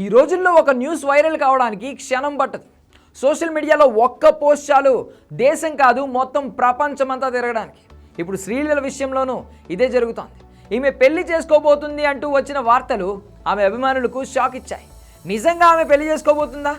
ఈ రోజుల్లో ఒక న్యూస్ వైరల్ కావడానికి క్షణం పట్టదు. సోషల్ మీడియాలో ఒక్క పోస్ట్ చాలు. దేశం కాదు మొత్తం ప్రపంచమంతా తిరగడానికి. ఇప్పుడు శ్రీలీల విషయంలోనూ ఇదే జరుగుతోంది. ఈమె పెళ్ళి చేసుకోబోతుంది అంటూ వచ్చిన వార్తలు ఆమె అభిమానులకు షాక్ ఇచ్చాయి. నిజంగా ఆమె పెళ్ళి చేసుకోబోతుందా?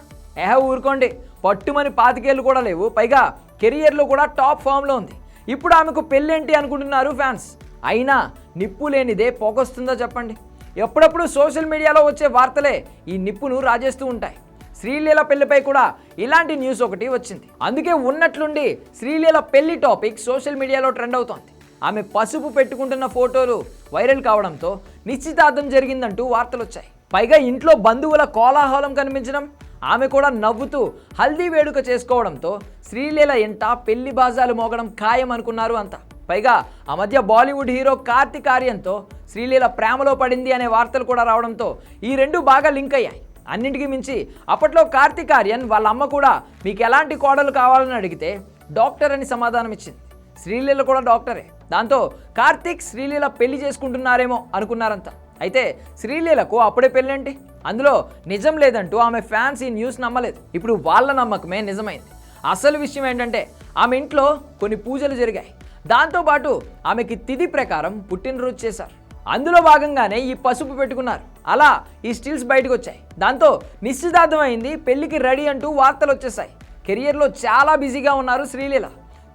ఏహ ఊరుకోండి. పట్టుమని పాతికేళ్ళు కూడా లేవు. పైగా కెరియర్లో కూడా టాప్ ఫామ్లో ఉంది. ఇప్పుడు ఆమెకు పెళ్ళేంటి అనుకుంటున్నారు ఫ్యాన్స్? అయినా నిప్పు లేనిదే పొగొస్తుందో చెప్పండి? ఎప్పుడప్పుడు సోషల్ మీడియాలో వచ్చే వార్తలే ఈ నిప్పును రాజేస్తూ ఉంటాయి. శ్రీలీల పెళ్ళిపై కూడా ఇలాంటి న్యూస్ ఒకటి వచ్చింది. అందుకే ఉన్నట్లుండి శ్రీలీల పెళ్ళి టాపిక్ సోషల్ మీడియాలో ట్రెండ్ అవుతోంది. ఆమె పసుపు పెట్టుకుంటున్న ఫోటోలు వైరల్ కావడంతో నిశ్చితార్థం జరిగిందంటూ వార్తలు వచ్చాయి పైగా ఇంట్లో బంధువుల కోలాహలం కనిపించడం ఆమె కూడా నవ్వుతూ హల్దీ వేడుక చేసుకోవడంతో శ్రీలీల ఎంట పెళ్ళి బాజాలు మోగడం ఖాయం అనుకున్నారు అంతా. పైగా ఆ మధ్య బాలీవుడ్ హీరో కార్తిక్ ఆర్యంతో శ్రీలీల ప్రేమలో పడింది అనే వార్తలు కూడా రావడంతో ఈ రెండు బాగా లింక్ అయ్యాయి. అన్నింటికి మించి అప్పట్లో కార్తిక్ ఆర్యన్ వాళ్ళ అమ్మ కూడా మీకు ఎలాంటి కోడలు కావాలని అడిగితే డాక్టర్ అని సమాధానం ఇచ్చింది. శ్రీలీల కూడా డాక్టరే. దాంతో కార్తిక్ శ్రీలీల పెళ్ళి చేసుకుంటున్నారేమో అనుకున్నారంతా అయితే శ్రీలీలకు అప్పుడే పెళ్ళేంటి? అందులో నిజం లేదంటూ ఆమె ఫ్యాన్స్ ఈ న్యూస్ నమ్మలేదు. ఇప్పుడు వాళ్ళ నమ్మకమే నిజమైంది. అసలు విషయం ఏంటంటే ఆమె ఇంట్లో కొన్ని పూజలు జరిగాయి. దాంతోపాటు ఆమెకి తిథి ప్రకారం పుట్టినరోజు చేశారు. అందులో భాగంగానే ఈ పసుపు పెట్టుకున్నారు. అలా ఈ స్టిల్స్ బయటకు వచ్చాయి దాంతో నిశ్చితార్థం అయింది పెళ్ళికి రెడీ అంటూ వార్తలు వచ్చేసాయి కెరియర్లో చాలా బిజీగా ఉన్నారు శ్రీలీల.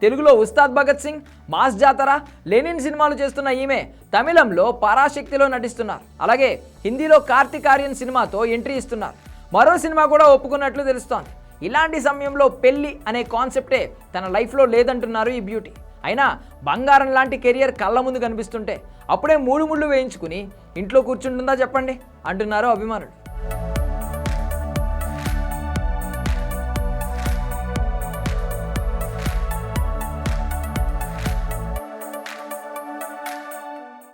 తెలుగులో ఉస్తాద్ భగత్ సింగ్ మాస్ జాతర లెనిన్ సినిమాలు చేస్తున్న ఈమె తమిళంలో పరాశక్తిలో నటిస్తున్నారు. అలాగే హిందీలో కార్తిక్ ఆర్యన్ సినిమాతో ఎంట్రీ ఇస్తున్నారు. మరో సినిమా కూడా ఒప్పుకున్నట్లు తెలుస్తోంది. ఇలాంటి సమయంలో పెళ్ళి అనే కాన్సెప్టే తన లైఫ్లో లేదంటున్నారు ఈ బ్యూటీ. అయినా బంగారం లాంటి కెరియర్ కళ్ళ ముందు కనిపిస్తుంటే అప్పుడే మూడు ముళ్ళు వేయించుకుని ఇంట్లో కూర్చుంటుందా చెప్పండి అంటున్నారు అభిమానులు.